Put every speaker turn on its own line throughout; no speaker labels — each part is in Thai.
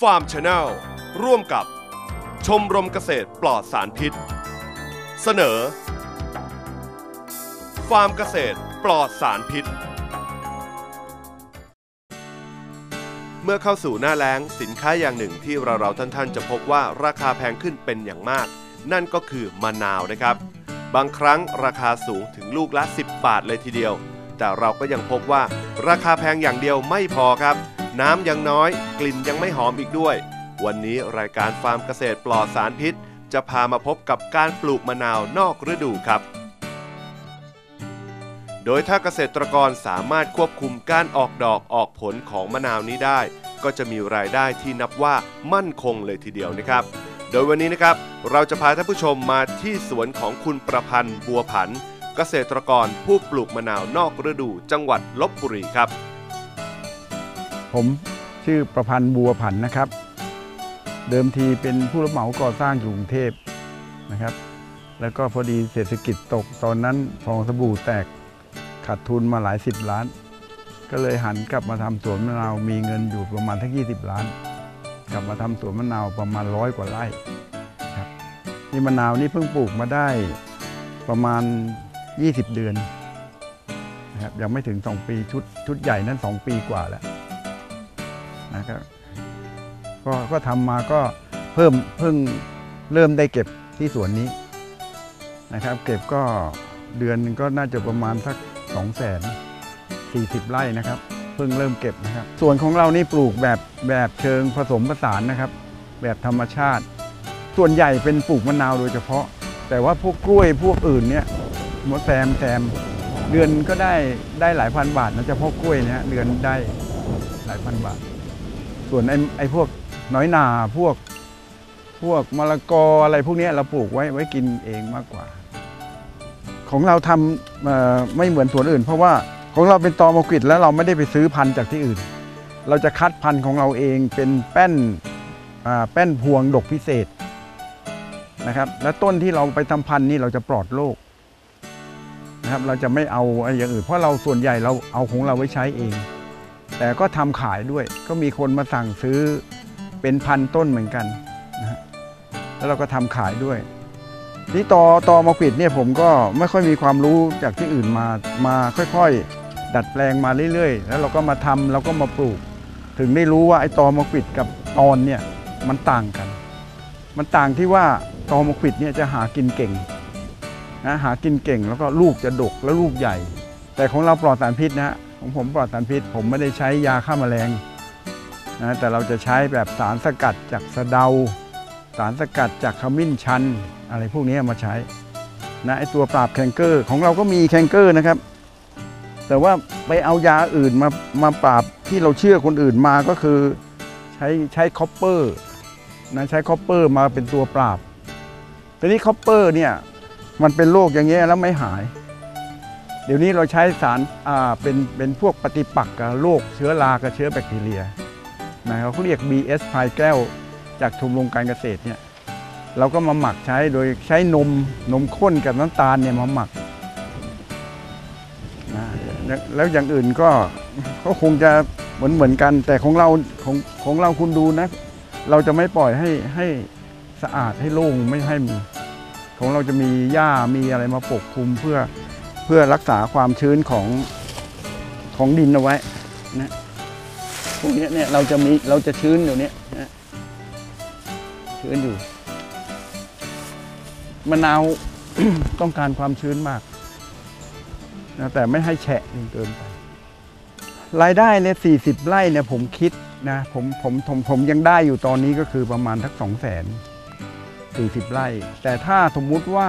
ฟาร์มชาแนลร่วมกับชมรมเกษตรปลอดสารพิษ เสนอ ฟาร์มเกษตรปลอดสารพิษ เมื่อเข้าสู่หน้าแล้งสินค้าอย่างหนึ่งที่เราเราท่านๆ จะพบว่าราคาแพงขึ้นเป็นอย่างมาก นั่นก็คือมะนาวนะครับ บางครั้งราคาสูงถึงลูกละ 10 บาทเลยทีเดียว แต่เราก็ยังพบว่าราคาแพงอย่างเดียวไม่พอครับ น้ำยังน้อย กลิ่นยังไม่หอมอีกด้วย วันนี้รายการฟาร์มเกษตรปลอดสารพิษ จะพามาพบกับการปลูกมะนาวนอกฤดูครับ โดยถ้าเกษตรกรสามารถควบคุมการออกดอกออกผลของมะนาวนี้ได้ ก็จะมีรายได้ที่นับว่ามั่นคงเลยทีเดียวนะครับ โดยวันนี้นะครับเราจะพาท่านผู้ชมมาที่สวนของคุณประพันธ์บัวผัน เกษตรกรผู้ปลูกมะนาวนอกฤดูจังหวัดลบบุรีครับ
ผมชื่อประพันธ์บัวผันนะครับ เดิมทีเป็นผู้รับเหมาก่อสร้างอยู่กรุงเทพนะครับ แล้วก็พอดีเศรษฐกิจตกตอนนั้นฟองสบู่แตกขาดทุนมาหลายสิบล้าน ก็เลยหันกลับมาทำสวนมะนาวมีเงินอยู่ประมาณทั้ง20ล้าน กลับมาทำสวนมะนาวประมาณร้อยกว่าไร่ครับนี่มะนาวนี่เพิ่งปลูกมาได้ประมาณ 20 เดือนนะครับยังไม่ถึง 2 ปีชุดชุดใหญ่นั้น 2 ปีกว่าแล้ว นะครับก็ก็ทำมาก็เพิ่มเพิ่งเริ่มได้เก็บที่สวนนี้นะครับ เก็บก็เดือนนึงก็น่าจะประมาณสัก2 0 0 0 0 40ไร่นะครับ เพิ่งเริ่มเก็บนะครับ ส่วนของเรานี่ปลูกแบบแบบเชิงผสมผสานนะครับ แบบธรรมชาติ ส่วนใหญ่เป็นปลูกมะนาวโดยเฉพาะ แต่ว่าพวกกล้วยพวกอื่นเนี่ยมดแซมแซมเดือนก็ได้ได้หลายพันบาทนะเฉพาะกล้วยเนี่ยเดือนได้หลายพันบาท ส่วนไอ้ไอพวกน้อยนาพวกพวกมะละกออะไรพวกนี้เราปลูกไว้ไว้กินเองมากกว่า ของเราทำไม่เหมือนสวนอื่น เพราะว่าของเราเป็นตอมกิดแล้วเราไม่ได้ไปซื้อพันธุ์จากที่อื่น เราจะคัดพันธุ์ของเราเองเป็นแป้นแป้นพวงดกพิเศษนะครับและต้นที่เราไปทำพันธุ์นี่เราจะปลอดโรคนะครับเราจะไม่เอาไอ้อย่างอื่นเพราะเราส่วนใหญ่เราเอาของเราไว้ใช้เอง แต่ก็ทำขายด้วย ก็มีคนมาสั่งซื้อเป็นพันต้นเหมือนกันนะฮะแล้วเราก็ทำขายด้วยนี่ตอตอมะกวิดเนี่ยผมก็ไม่ค่อยมีความรู้จากที่อื่นมามาค่อยๆ ดัดแปลงมาเรื่อยๆ แล้วเราก็มาทำเราก็มาปลูก ถึงได้รู้ว่าไอ้ตอมะกวิดกับตอนเนี่ยมันต่างกัน มันต่างที่ว่าตอมะกวิดเนี่ยจะหากินเก่งนะหากินเก่งแล้วก็ลูกจะดกแล้วลูกใหญ่ แต่ของเราปลอดสารพิษนะฮะ ของผมปลอดสารพิษ ผมไม่ได้ใช้ยาฆ่าแมลงนะแต่เราจะใช้แบบสารสกัดจากสะเดา สารสกัดจากขมิ้นชัน อะไรพวกนี้มาใช้นะไอตัวปราบแคนเกอร์ของเราก็มีแคนเกอร์นะครับ แต่ว่าไปเอายาอื่นมามาปราบที่เราเชื่อคนอื่นมาก็คือใช้ใช้คอปเปอร์นะใช้คอปเปอร์มาเป็นตัวปราบแต่นี้คอปเปอร์เนี่ยมันเป็นโรคอย่างเงี้ยแล้วไม่หาย เดี๋ยวนี้เราใช้สารอ่าเป็นเป็นพวกปฏิปักษ์กับโรคเชื้อรากับเชื้อแบคทีเรียนะครับเขาเรียก BS พายแก้ว จากชมรมการเกษตรเนี่ยเราก็มาหมักใช้โดยใช้นมนมข้นกับน้ำตาลเนี่ยมาหมักนะแล้วแล้วอย่างอื่นก็ก็คงจะเหมือนเหมือนกัน แต่ของเราของของเราคุณดูนะ เราจะไม่ปล่อยให้ให้สะอาดให้โล่งไม่ให้มี ของเราจะมีหญ้ามีอะไรมาปกคลุมเพื่อ เพื่อรักษาความชื้นของของดินเอาไว้นะพวกนี้เนี่ยเราจะมีเราจะชื้นอยู่เนี้ยนะชื้นอยู่มะนาวต้องการความชื้นมากนะแต่ไม่ให้แฉะจนเกินไป รายได้เนี่ยสี่สิบไร่เนี่ยผมคิดนะผมผมผมผมยังได้อยู่ตอนนี้ก็คือประมาณทักสองแสนสี่สิบไร่ แต่ถ้าสมมุติว่า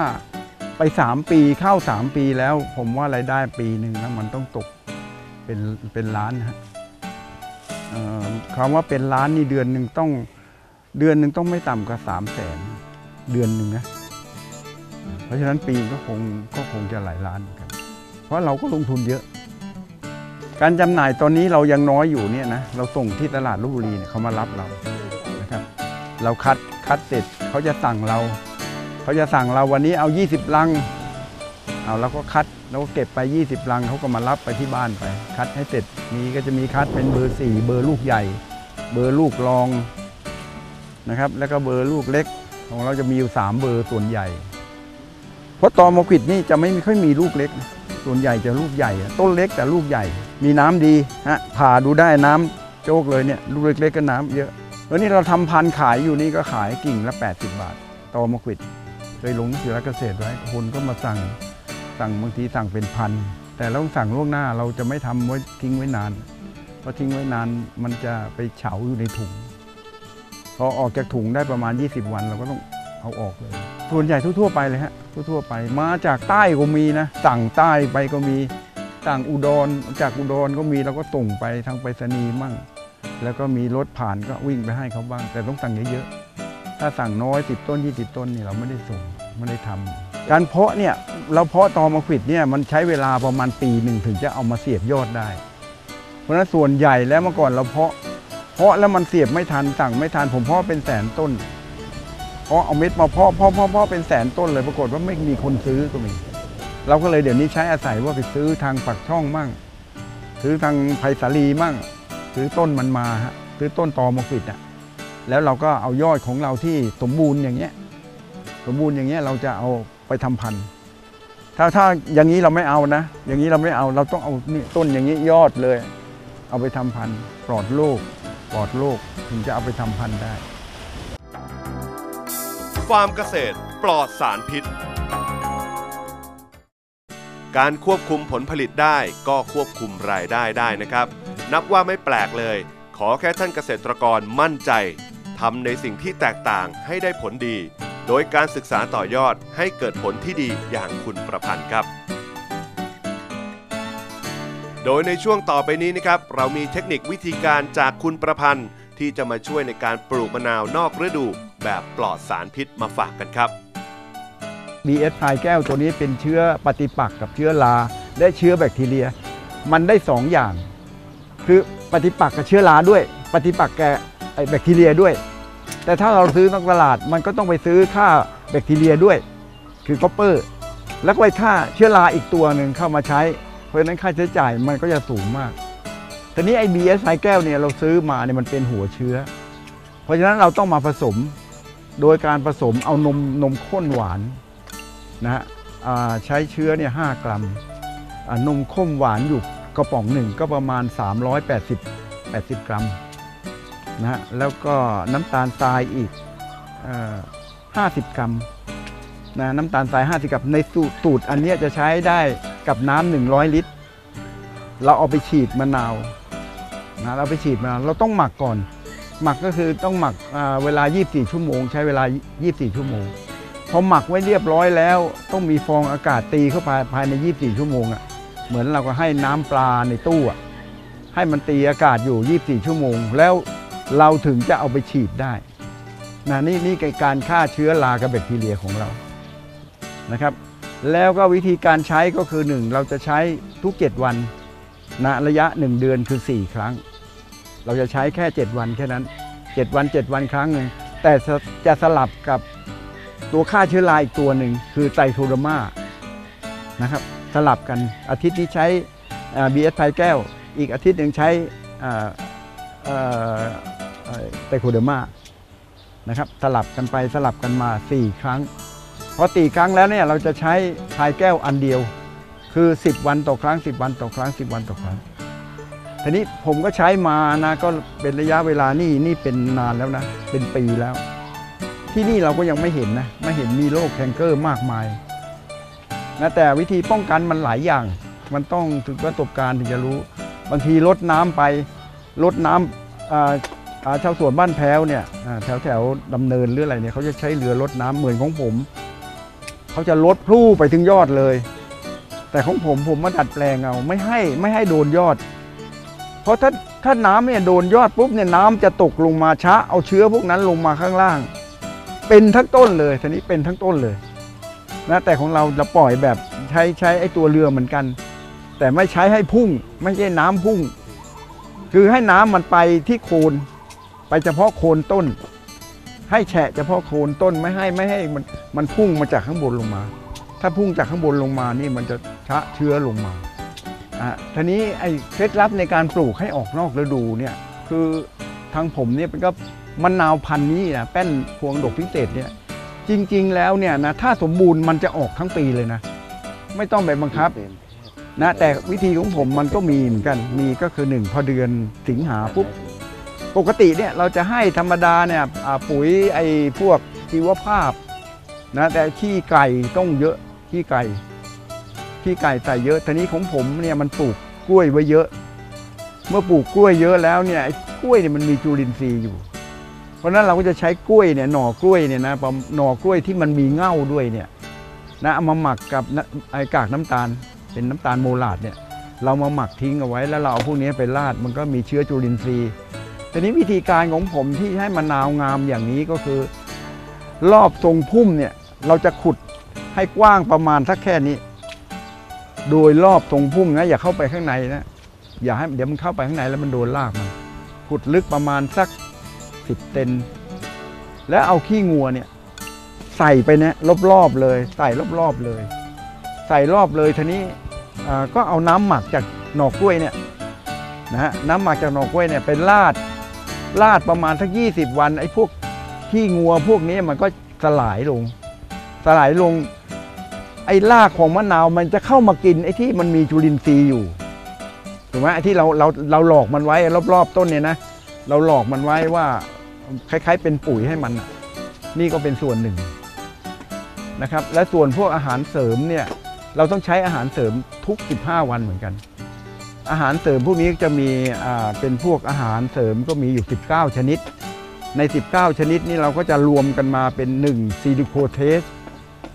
ไปสามปีเข้าสามปีแล้ว ผมว่ารายได้ปีหนึ่งนะมันต้องตกเป็นเป็นล้านฮะคำว่าเป็นล้านนี่เดือนหนึ่งต้องเดือนหนึ่งต้องไม่ต่ำกว่าสามแสนเดือนหนึ่งนะ เพราะฉะนั้นปีก็คงก็คงจะหลายล้านเหมือนกัน เพราะเราก็ลงทุนเยอะ การจำหน่ายตอนนี้เรายังน้อยอยู่เนี่ยนะเราส่งที่ตลาดลบบุรีเนี่ยเขามารับเรานะครับ เราคัดคัดเสร็จเขาจะสั่งเรา เขาจะสั่งเราวันนี้เอา 20 ลัง เอาเราก็คัดแล้วก็เก็บไป 20 ลังเขาก็มารับไปที่บ้านไป คัดให้เสร็จมีก็จะมีคัดเป็นเบอร์ 4 เบอร์ลูกใหญ่ เบอร์ลูกรองนะครับ แล้วก็เบอร์ลูกเล็ก ของเราจะมีอยู่สามเบอร์ส่วนใหญ่ เพราะตอมอควิดนี่จะไม่ค่อยมีลูกเล็ก ส่วนใหญ่จะลูกใหญ่ ต้นเล็กแต่ลูกใหญ่ มีน้ำดีฮะผ่าดูได้น้ำโจกเลยเนี่ยลูกเล็กๆก็น้ำเยอะแล้วนี่เราทำพันขายอยู่นี่ก็ขายกิ่งละ 80 บาท ตอมอควิด เคยลงหนังสือรักเกษตรไว้คนก็มาสั่งสั่งบางทีสั่งเป็นพัน แต่เราต้องสั่งล่วงหน้าเราจะไม่ทำไว้ทิ้งไว้นาน เพราะทิ้งไว้นานมันจะไปเฉาอยู่ในถุง พอออกจากถุงได้ประมาณ 20 วันเราก็ต้องเอาออกเลย ส่วนใหญ่ทั่วๆไปเลยฮะทั่วๆไป มาจากใต้ก็มีนะ สั่งใต้ไปก็มีสั่งอุดรจากอุดรก็มีเราก็ส่งไปทางไปรษณีย์มั่ง แล้วก็มีรถผ่านก็วิ่งไปให้เขาบ้าง แต่ต้องสั่งเยอะๆ ถ้าสั่งน้อย 10 ต้น 20 ต้นนี่เราไม่ได้ส่งไม่ได้ทำการเพาะเนี่ยเราเพาะตอมะขวิดเนี่ยมันใช้เวลาประมาณปีหนึ่งถึงจะเอามาเสียบยอดได้ เพราะฉะนั้นส่วนใหญ่แล้วเมื่อก่อนเราเพาะ เพาะแล้วมันเสียบไม่ทันสั่งไม่ทันผมเพาะเป็นแสนต้นเพราะเอาเม็ดมาเพาะเพาะเพาะเพาะเป็นแสนต้นเลยปรากฏว่าไม่มีคนซื้อก็มี เราก็เลยเดี๋ยวนี้ใช้อาศัยว่าไปซื้อทางปักช่องมั่งซื้อทางไผ่สาลีมั่งซื้อต้นมันมาฮะซื้อต้นตอมะขวิดอะ แล้วเราก็เอายอดของเราที่สมบูรณ์อย่างเงี้ยสมบูรณ์อย่างเงี้ยเราจะเอาไปทำพันธุ์ถ้าถ้าอย่างนี้เราไม่เอานะ อย่างนี้เราไม่เอาเราต้องเอานี่ต้นอย่างนี้ยอดเลย เอาไปทำพันธุ์ปลอดโรคปลอดโรคถึงจะเอาไปทำพันธุ์ได้
ฟาร์มเกษตรปลอดสารพิษ การควบคุมผลผลิตได้ก็ควบคุมรายได้ได้นะครับ นับว่าไม่แปลกเลย ขอแค่ท่านเกษตรกรมั่นใจ ทำในสิ่งที่แตกต่างให้ได้ผลดี โดยการศึกษาต่อยอดให้เกิดผลที่ดีอย่างคุณประพันธ์ครับ โดยในช่วงต่อไปนี้นะครับ เรามีเทคนิควิธีการจากคุณประพันธ์ ที่จะมาช่วยในการปลูกมะนาวนอกฤดู แบบปลอดสารพิษมาฝากกันครับ
BS พายแก้วตัวนี้เป็นเชื้อปฏิปักษ์กับเชื้อราและเชื้อแบคทีเรีย มันได้สองอย่าง คือปฏิปักษ์กับเชื้อราด้วย ปฏิปักษ์แก แบคทีเรียด้วย แต่ถ้าเราซื้อนอกตลาดมันก็ต้องไปซื้อค่าแบคทีเรียด้วย คือคอปเปอร์ แล้วก็ไปค่าเชื้อราอีกตัวหนึ่งเข้ามาใช้ เพราะฉะนั้นค่าใช้จ่ายมันก็จะสูงมากทีนี้ไอ้ BS พายแก้วเนี่ยเราซื้อมาเนี่ยมันเป็นหัวเชื้อ เพราะฉะนั้นเราต้องมาผสมโดยการผสมเอานมนมข้นหวานนะฮะใช้เชื้อเนี่ยหกรัมนมข้นหวานอยู่กระป๋องหนึ่งก็ประมาณ 380 80 กรัม นะแล้วก็น้ำตาลทรายอีกเอ่อ50กรัมนะน้ำตาลทราย50กรัมในสูตรอันนี้จะใช้ได้กับน้ำ100ลิตร เราเอาไปฉีดมะนาวนะเราไปฉีดมะนาวเราต้องหมักก่อน หมักก็คือต้องหมักอ่าเวลา 24 ชั่วโมง ใช้เวลา 24 ชั่วโมงพอหมักไว้เรียบร้อยแล้ว ต้องมีฟองอากาศตีเข้าไปภายใน 24 ชั่วโมงอะ่ะเหมือนเราก็ให้น้ำปลาในตู้อะให้มันตีอากาศอยู่ 24 ชั่วโมง แล้ว เราถึงจะเอาไปฉีดได้นะนี่นี่การฆ่าเชื้อรากับแบคทีเรียของเรานะครับ แล้วก็วิธีการใช้ก็คือ 1 เราจะใช้ทุก 7 วันนะระยะ 1 เดือนคือ 4 ครั้ง เราจะใช้แค่ 7 วันแค่นั้น 7 วัน 7 วันครั้งหนึ่งแต่จะสลับกับตัวฆ่าเชื้อราอีกตัวหนึ่งคือไตรโคโดมานะครับสลับกันอาทิตย์นี้ใช้บีเอสไทแก้ว อีกอาทิตย์หนึ่งใช้ อ่าเอ่อเอ่อไตรโคโดมานะครับสลับกันไปสลับกันมา 4 ครั้งพอตีครั้งแล้วเนี่ยเราจะใช้พายแก้วอันเดียว คือ 10 วันต่อครั้ง 10 วันต่อครั้ง 10 วันต่อครั้งทีนี้ผมก็ใช้มานะก็เป็นระยะเวลานี่นี่เป็นนานแล้วนะ เป็นปีแล้ว ที่นี่เราก็ยังไม่เห็นนะไม่เห็นมีโรคแคนเกอร์มากมายนะแต่วิธีป้องกันมันหลายอย่าง มันต้องถึงประสบการณ์ถึงจะรู้ บางทีลดน้ำไปลดน้ำ ชาวสวนบ้านแพ้วเนี่ยแถวแถวดำเนินหรืออะไรเนี่ยเขาจะใช้เรือลดน้ำเหมือนของผม เขาจะลดพลู่ไปถึงยอดเลย แต่ของผมผมมาดัดแปลงเอาไม่ให้ไม่ให้โดนยอด เพราะถ้าถ้าน้ำเนี่ยโดนยอดปุ๊บเนี่ยน้ำจะตกลงมาช้าเอาเชื้อพวกนั้นลงมาข้างล่าง เป็นทั้งต้นเลยทีนี้เป็นทั้งต้นเลยนะแต่ของเราจะปล่อยแบบใช้ใช้ไอ้ตัวเรือเหมือนกัน แต่ไม่ใช้ให้พุ่ง ไม่ใช่น้ำพุ่ง คือให้น้ำมันไปที่โคน ไปเฉพาะโคนต้น ให้แฉะเฉพาะโคนต้นไม่ให้ไม่ให้มันมันพุ่งมาจากข้างบนลงมา ถ้าพุ่งจากข้างบนลงมานี่มันจะชะเชื้อลงมาอะทีนี้ไอ้เคล็ดลับในการปลูกให้ออกนอกฤดูเนี่ยคือทางผมเนี่ยก็มะนาวพันธุ์นี้นะแป้นพวงดกพิเศษเนี่ยจริง ๆ แล้วเนี่ยนะถ้าสมบูรณ์มันจะออกทั้งปีเลยนะ ไม่ต้องไปบังคับนะแต่วิธีของผมมันก็มีเหมือนกันมีก็คือหนึ่งพอเดือนสิงหาปุ๊บ ปกติเนี่ยเราจะให้ธรรมดาเนี่ยปุ๋ยไอ้พวกชีวภาพนะแต่ขี้ไก่ต้องเยอะขี้ไก่ขี้ไก่ใส่เยอะทีนี้ของผมเนี่ยมันปลูกกล้วยไว้เยอะ เมื่อปลูกกล้วยเยอะแล้วเนี่ยไอ้กล้วยเนี่ยมันมีจุลินทรีย์อยู่ เพราะฉะนั้นเราก็จะใช้กล้วยเนี่ยหน่อกล้วยเนี่ยนะหน่อกล้วยที่มันมีเง่าด้วยเนี่ยนะเอามาหมักกับไอ้กากน้ำตาล เป็นน้ำตาลโมลาดเนี่ยเรามาหมักทิ้งเอาไว้แล้วเราเอาพวกนี้ไปราดมันก็มีเชื้อจุลินทรีย์ ทีนี้วิธีการของผมที่ให้มะนาวงามอย่างนี้ก็คือ รอบทรงพุ่มเนี่ยเราจะขุดให้กว้างประมาณสักแค่นี้ โดยรอบทรงพุ่มนะอย่าเข้าไปข้างในนะอย่าให้เดี๋ยวมันเข้าไปข้างในแล้วมันโดนรากมันขุดลึกประมาณสักสิบเซนแล้วเอาขี้งัวเนี่ยใส่ไปเนี่ยรอบๆเลย ใส่รอบๆเลย ใส่รอบเลยทีนี้ก็เอาน้ำหมักจากหนอกกล้วยเนี่ยนะฮะน้ำหมักจากหน่อกล้วยเนี่ยไปราด ราดประมาณสัก20 วันไอ้พวกขี้งัวพวกนี้มันก็สลายลง สลายลง ไอ้รากของมะนาวมันจะเข้ามากินไอ้ที่มันมีจุลินทรีย์อยู่ถูกไหมไอ้ที่เราเราเราหลอกมันไว้รอบๆต้นเนี่ยนะเราหลอกมันไว้ว่าคล้ายๆ เป็นปุ๋ยให้มัน นี่ก็เป็นส่วนหนึ่งนะครับ และส่วนพวกอาหารเสริมเนี่ยเราต้องใช้อาหารเสริมทุก 15 วันเหมือนกัน อาหารเสริมพวกนี้จะมีเป็นพวกอาหารเสริมก็มีอยู่ 19 ชนิด ใน 19 ชนิดนี้เราก็จะรวมกันมาเป็น 1 ซิลิโคเทส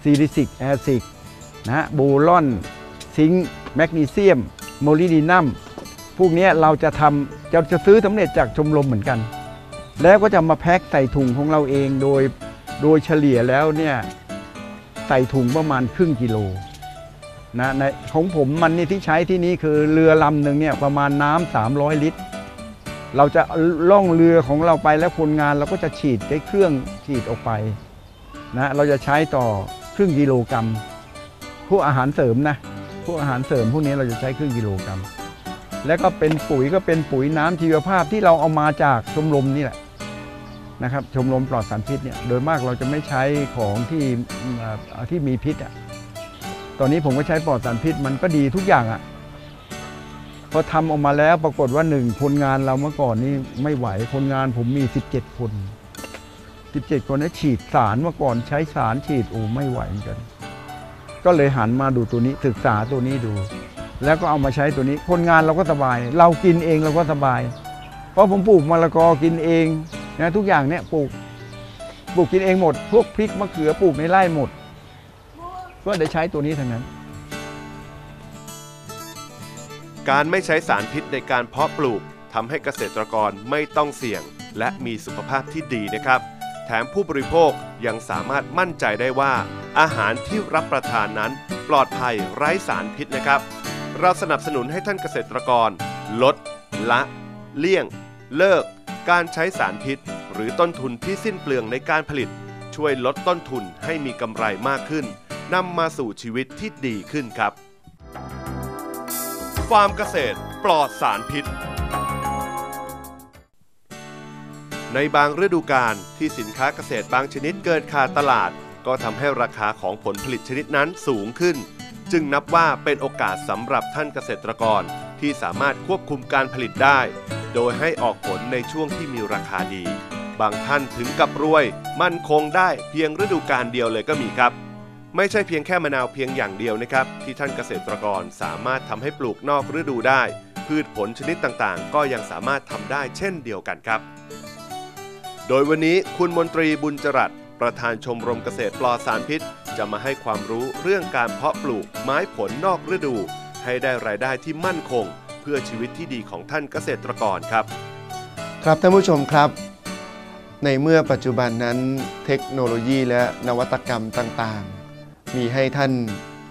ซิลิซิกแอซิกนะฮะโบลอน ซิงค์แมกนีเซียม โมลิดีนัม พวกนี้เราจะทำจะจะซื้อสำเร็จจากชมรมเหมือนกัน แล้วก็จะมาแพ็คใส่ถุงของเราเองโดยโดยเฉลี่ยแล้วเนี่ยใส่ถุงประมาณครึ่งกิโล นะในของผมมันนี่ที่ใช้ที่นี้คือเรือลำหนึ่งเนี่ยประมาณน้ำ300 ลิตร เราจะล่องเรือของเราไปแล้วคนงานเราก็จะฉีดใช้เครื่องฉีดออกไปนะเราจะใช้ต่อครึ่งกิโลกรัมพวกอาหารเสริมนะพวกอาหารเสริมพวกนี้เราจะใช้ครึ่งกิโลกรัม แล้วก็เป็นปุ๋ยก็เป็นปุ๋ยน้ำชีวภาพที่เราเอามาจากชมรมนี่แหละนะครับชมรมปลอดสารพิษเนี่ยโดยมากเราจะไม่ใช้ของที่ที่มีพิษอะ ตอนนี้ผมก็ใช้ปลอดสารพิษมันก็ดีทุกอย่างอะพอทำออกมาแล้วปรากฏว่าหนึ่งคนงานเราเมื่อก่อนนี่ไม่ไหวคนงานผมมี 17 คน 17 คนนี้ฉีดสารเมื่อก่อนใช้สารฉีดโอ้ไม่ไหวเหมือนกัน ก็เลยหันมาดูตัวนี้ศึกษาตัวนี้ดู แล้วก็เอามาใช้ตัวนี้ คนงานเราก็สบาย เรากินเองเราก็สบาย เพราะผมปลูกมะละกอกินเองนะทุกอย่างเนี่ยปลูกปลูกกินเองหมด พวกพริกมะเขือปลูกในไร่หมด ก็ได้ใช้ตัวนี้ทั้งนั้น
การไม่ใช้สารพิษในการเพาะปลูกทำให้เกษตรกรไม่ต้องเสี่ยง และมีสุขภาพที่ดีนะครับ แถมผู้บริโภคยังสามารถมั่นใจได้ว่า อาหารที่รับประทานนั้นปลอดภัยไร้สารพิษนะครับ เราสนับสนุนให้ท่านเกษตรกร ลด ละ เลี่ยง เลิก การใช้สารพิษ หรือต้นทุนที่สิ้นเปลืองในการผลิต ช่วยลดต้นทุนให้มีกำไรมากขึ้น นำมาสู่ชีวิตที่ดีขึ้นครับ ฟาร์มเกษตรปลอดสารพิษ ในบางฤดูกาลที่สินค้าเกษตรบางชนิดเกินขาดตลาด ก็ทำให้ราคาของผลผลิตชนิดนั้นสูงขึ้น จึงนับว่าเป็นโอกาสสำหรับท่านเกษตรกรที่สามารถควบคุมการผลิตได้ โดยให้ออกผลในช่วงที่มีราคาดี บางท่านถึงกับรวย มั่นคงได้เพียงฤดูกาลเดียวเลยก็มีครับ ไม่ใช่เพียงแค่มะนาวเพียงอย่างเดียวนะครับ ที่ท่านเกษตรกรสามารถทำให้ปลูกนอกฤดูได้ พืชผลชนิดต่างๆ ก็ยังสามารถทำได้เช่นเดียวกันครับ โดยวันนี้คุณมนตรีบุญจรัสประธานชมรมเกษตรปลอดสารพิษ จะมาให้ความรู้เรื่องการเพาะปลูกไม้ผลนอกฤดู ให้ได้รายได้ที่มั่นคง เพื่อชีวิตที่ดีของท่านเกษตรกรครับ
ครับท่านผู้ชมครับ ในเมื่อปัจจุบันนั้นเทคโนโลยีและนวัตกรรมต่างๆ มีให้ท่าน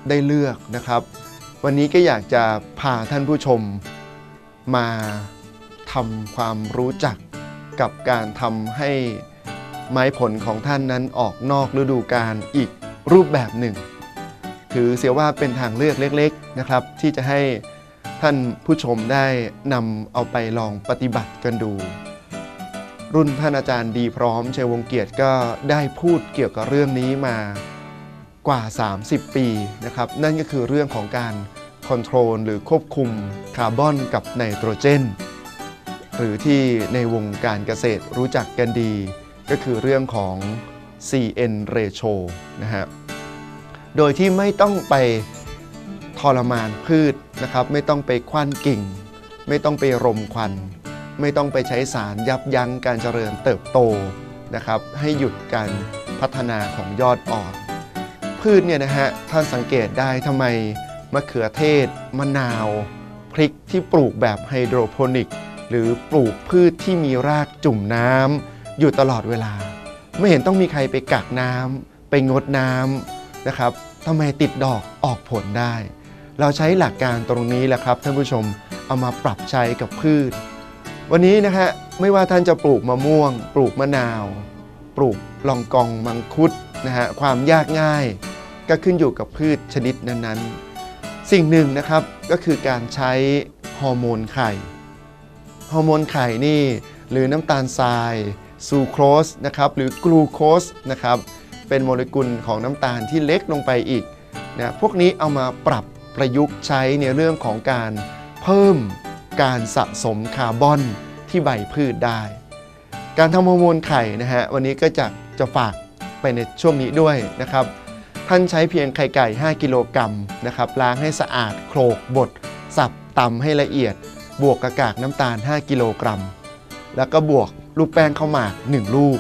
ได้เลือกนะครับ วันนี้ก็อยากจะพาท่านผู้ชม มาทำความรู้จักกับการทำให้ไม้ผลของท่านนั้นออกนอกฤดูกาลอีกรูปแบบหนึ่ง ถือเสียว่าเป็นทางเลือกเล็กๆนะครับ ที่จะให้ท่านผู้ชมได้นำเอาไปลองปฏิบัติกันดู รุ่นท่านอาจารย์ดีพร้อมชัยวงศ์เกียรติก็ได้พูดเกี่ยวกับเรื่องนี้มา กว่า 30 ปีนะครับนั่นก็คือเรื่องของการคอนโทรลหรือควบคุมคาร์บอนกับไนโตรเจน หรือที่ในวงการเกษตรรู้จักกันดี ก็คือเรื่องของ CN ratio นะฮะโดยที่ไม่ต้องไปทรมานพืชนะครับไม่ต้องไปควันกิ่ง ไม่ต้องไปรมควัน ไม่ต้องไปใช้สารยับยั้งการเจริญเติบโตนะครับให้หยุดการพัฒนาของยอดอ่อน พืชเนี่ยนะฮะท่านสังเกตได้ทำไมมะเขือเทศ มะนาว พริกที่ปลูกแบบไฮโดรโปนิก หรือปลูกพืชที่มีรากจุ่มน้ำอยู่ตลอดเวลา ไม่เห็นต้องมีใครไปกักน้ำไปงดน้ำนะครับทำไมติดดอกออกผลได้ เราใช้หลักการตรงนี้แหละครับท่านผู้ชมเอามาปรับใช้กับพืช วันนี้นะฮะไม่ว่าท่านจะปลูกมะม่วง ปลูกมะนาว ปลูกลองกองมังคุดนะฮะความยากง่าย ก็ขึ้นอยู่กับพืชชนิดนั้นๆ สิ่งหนึ่งนะครับก็คือการใช้ฮอร์โมนไข่ ฮอร์โมนไข่นี่หรือน้ำตาลทรายซูโครสนะครับหรือกลูโคสนะครับเป็นโมเลกุลของน้ำตาลที่เล็กลงไปอีกนะพวกนี้เอามาปรับประยุกต์ใช้ในเรื่องของการเพิ่มการสะสมคาร์บอนที่ใบพืชได้ การทำฮอร์โมนไข่นะฮะวันนี้ก็จะจะฝากไปในช่วงนี้ด้วยนะครับ ท่านใช้เพียงไข่ไก่ 5 กิโลกรัมนะครับล้างให้สะอาดโขลกบดสับตำให้ละเอียด บวกกระกากน้ำตาล 5 กิโลกรัม แล้วก็บวกลูกแป้งข้าวหมาก 1 ลูก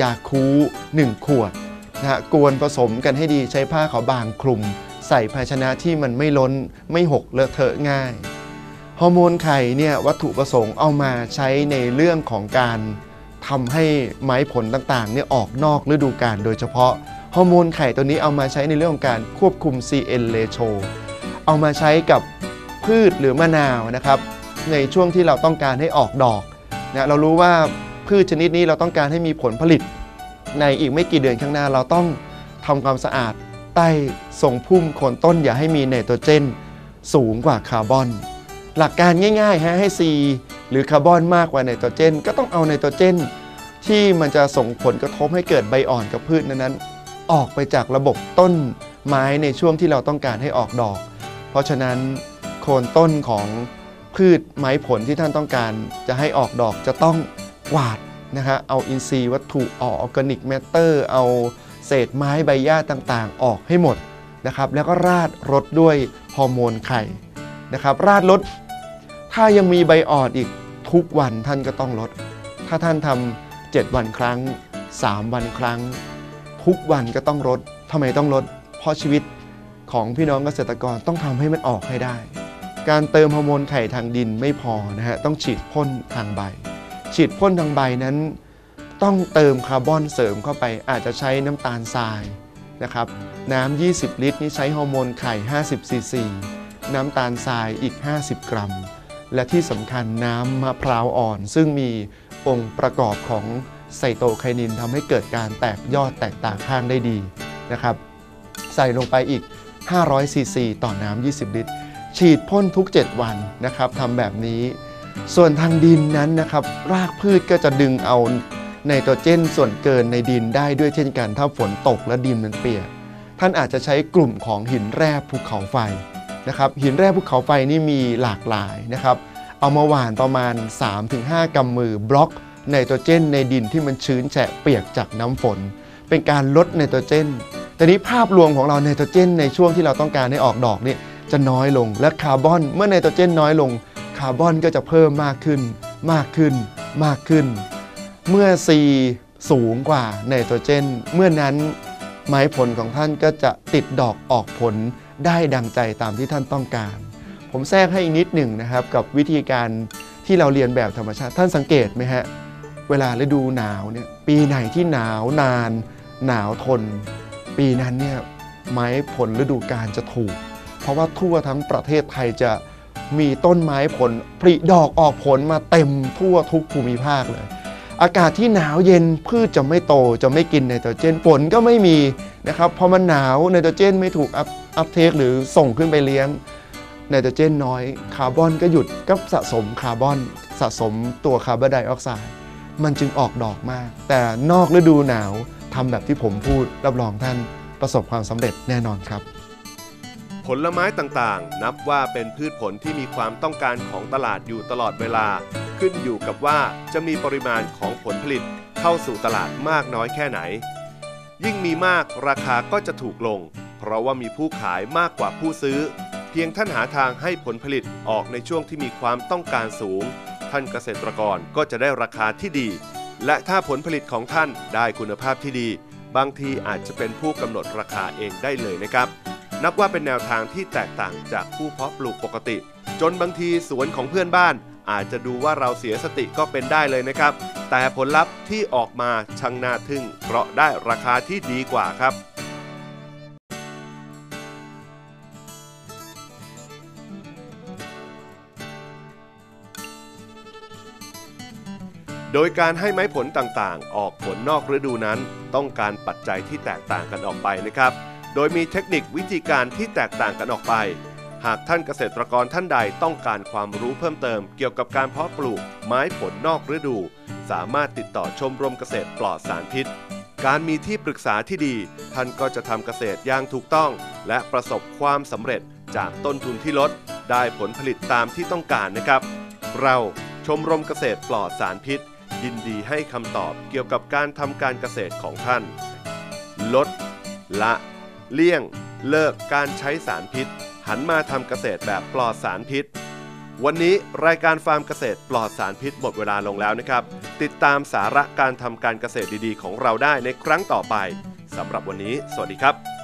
ยาคู 1 ขวดนะฮะกวนผสมกันให้ดีใช้ผ้าขาวบางคลุม ใส่ภาชนะที่มันไม่ล้นไม่หกเลอะเทอะง่ายฮอร์โมนไข่เนี่ยวัตถุประสงค์เอามาใช้ในเรื่องของการทำให้ไม้ผลต่างๆเนี่ยออกนอกฤดูกาลโดยเฉพาะ อร์โมนไข่ตัวนี้เอามาใช้ในเรื่องของการควบคุม CN ratio เอามาใช้กับพืชหรือมะนาวนะครับในช่วงที่เราต้องการให้ออกดอกนะเรารู้ว่าพืชชนิดนี้เราต้องการให้มีผลผลิต ในอีกไม่กี่เดือนข้างหน้าเราต้องทำความสะอาดใต้ทรงพุ่มโคนต้นอย่าให้มีไนโตรเจน สูงกว่าคาร์บอน หลักการง่ายๆฮะให้ C หรือคาร์บอนมากกว่าไนโตรเจน ก็ต้องเอาไนโตรเจน ที่มันจะส่งผลกระทบให้เกิดใบอ่อนกับพืชนั้นๆ ออกไปจากระบบต้นไม้ในช่วงที่เราต้องการให้ออกดอก เพราะฉะนั้นโคนต้นของพืชไม้ผลที่ท่านต้องการจะให้ออกดอกจะต้องกวาดนะฮะเอาอินทรีย์วัตถุออกออร์แกนิกแมตเตอร์ เอาเศษไม้ใบหญ้าต่างๆ ออกให้หมดนะครับแล้วก็ราดรดด้วยฮอร์โมนไข่นะครับราดรดถ้ายังมีใบอ่อนอีกทุกวันท่านก็ต้องลด ถ้าท่านทำ7วันครั้ง 3 วันครั้ง ทุกวันก็ต้องลดทำไมต้องลด เพราะชีวิตของพี่น้องเกษตรกรต้องทำให้มันออกให้ได้ การเติมฮอร์โมนไข่ทางดินไม่พอนะฮะต้องฉีดพ่นทางใบ ฉีดพ่นทางใบนั้น ต้องเติมคาร์บอนเสริมเข้าไป อาจจะใช้น้ำตาลทรายนะครับน้ำ 20 ลิตร นี่ใช้ฮอร์โมนไข่ 50 ซีซี น้ำตาลทรายอีก 50 กรัม และที่สำคัญน้ำมะพร้าวอ่อน ซึ่งมีองค์ประกอบของ ไซโตไคนินทำให้เกิดการแตกยอดแตกต่างข้างได้ดีนะครับ ใส่ลงไปอีก 500ซีซีต่อน้ำ 20 ลิตร ฉีดพ่นทุก 7 วันนะครับทำแบบนี้ ส่วนทางดินนั้นนะครับ รากพืชก็จะดึงเอาไนโตรเจนส่วนเกินในดินได้ด้วยเช่นกัน ถ้าฝนตกและดินมันเปียก ท่านอาจจะใช้กลุ่มของหินแร่ภูเขาไฟนะครับ หินแร่ภูเขาไฟนี่มีหลากหลายนะครับ เอามาหว่านประมาณ 3-5กำมือบล็อก ไนโตรเจนในดินที่มันชื้นแฉะเปียกจากน้ำฝน เป็นการลดไนโตรเจนแต่นี้ภาพรวมของเราไนโตรเจนในช่วงที่เราต้องการให้ออกดอกนี่จะน้อยลง และคาร์บอนเมื่อไนโตรเจนน้อยลง คาร์บอนก็จะเพิ่มมากขึ้น มากขึ้น มากขึ้น เมื่อ C สูงกว่าไนโตรเจน เมื่อนั้นไม้ผลของท่านก็จะติดดอกออกผลได้ดังใจตามที่ท่านต้องการ ผมแทรกให้อีกนิดหนึ่งนะครับกับวิธีการที่เราเรียนแบบธรรมชาติท่านสังเกตไหมฮะ เวลาฤดูหนาวเนี่ยปีไหนที่หนาวนานหนาวทน ปีนั้นเนี่ยไม้ผลฤดูกาลจะถูก เพราะว่าทั่วทั้งประเทศไทยจะมีต้นไม้ผลผลิดอกออกผลมาเต็มทั่วทุกภูมิภาคเลย อากาศที่หนาวเย็นพืชจะไม่โตจะไม่กินไนโตรเจนฝนก็ไม่มีนะครับพอมันหนาวไนโตรเจนไม่ถูกอัพอัพเทคหรือส่งขึ้นไปเลี้ยงไนโตรเจนน้อยคาร์บอนก็หยุดก็สะสมคาร์บอน สะสมตัวคาร์บอนไดออกไซด์ มันจึงออกดอกมาก แต่นอกฤดูหนาวทำแบบที่ผมพูดรับรองท่านประสบความสำเร็จแน่นอนครับ
ผลไม้ต่างๆ นับว่าเป็นพืชผลที่มีความต้องการของตลาดอยู่ตลอดเวลา ขึ้นอยู่กับว่าจะมีปริมาณของผลผลิตเข้าสู่ตลาดมากน้อยแค่ไหน ยิ่งมีมากราคาก็จะถูกลง เพราะว่ามีผู้ขายมากกว่าผู้ซื้อ เพียงท่านหาทางให้ผลผลิตออกในช่วงที่มีความต้องการสูง ท่านเกษตรกรก็จะได้ราคาที่ดี และถ้าผลผลิตของท่านได้คุณภาพที่ดี บางทีอาจจะเป็นผู้กำหนดราคาเองได้เลยนะครับ นับว่าเป็นแนวทางที่แตกต่างจากผู้เพาะปลูกปกติ จนบางทีสวนของเพื่อนบ้าน อาจจะดูว่าเราเสียสติก็เป็นได้เลยนะครับ แต่ผลลัพธ์ที่ออกมาช่างน่าทึ่งเพราะได้ราคาที่ดีกว่าครับ โดยการให้ไม้ผลต่างๆ ออกผลนอกฤดูนั้นต้องการปัจจัยที่แตกต่างกันออกไปนะครับ โดยมีเทคนิควิธีการที่แตกต่างกันออกไป หากท่านเกษตรกรท่านใดต้องการความรู้เพิ่มเติม เกี่ยวกับการเพาะปลูกไม้ผลนอกฤดู สามารถติดต่อชมรมเกษตรปลอดสารพิษ การมีที่ปรึกษาที่ดี ท่านก็จะทำเกษตรอย่างถูกต้อง และประสบความสำเร็จจากต้นทุนที่ลด ได้ผลผลิตตามที่ต้องการนะครับ เราชมรมเกษตรปลอดสารพิษ ยินดีให้คำตอบเกี่ยวกับการทำการเกษตรของท่าน ลด ละ เลี่ยง เลิกการใช้สารพิษ หันมาทำเกษตรแบบปลอดสารพิษ วันนี้รายการฟาร์มเกษตรปลอดสารพิษหมดเวลาลงแล้วนะครับ ติดตามสาระการทำการเกษตรดีๆ ของเราได้ในครั้งต่อไปสำหรับวันนี้ สวัสดีครับ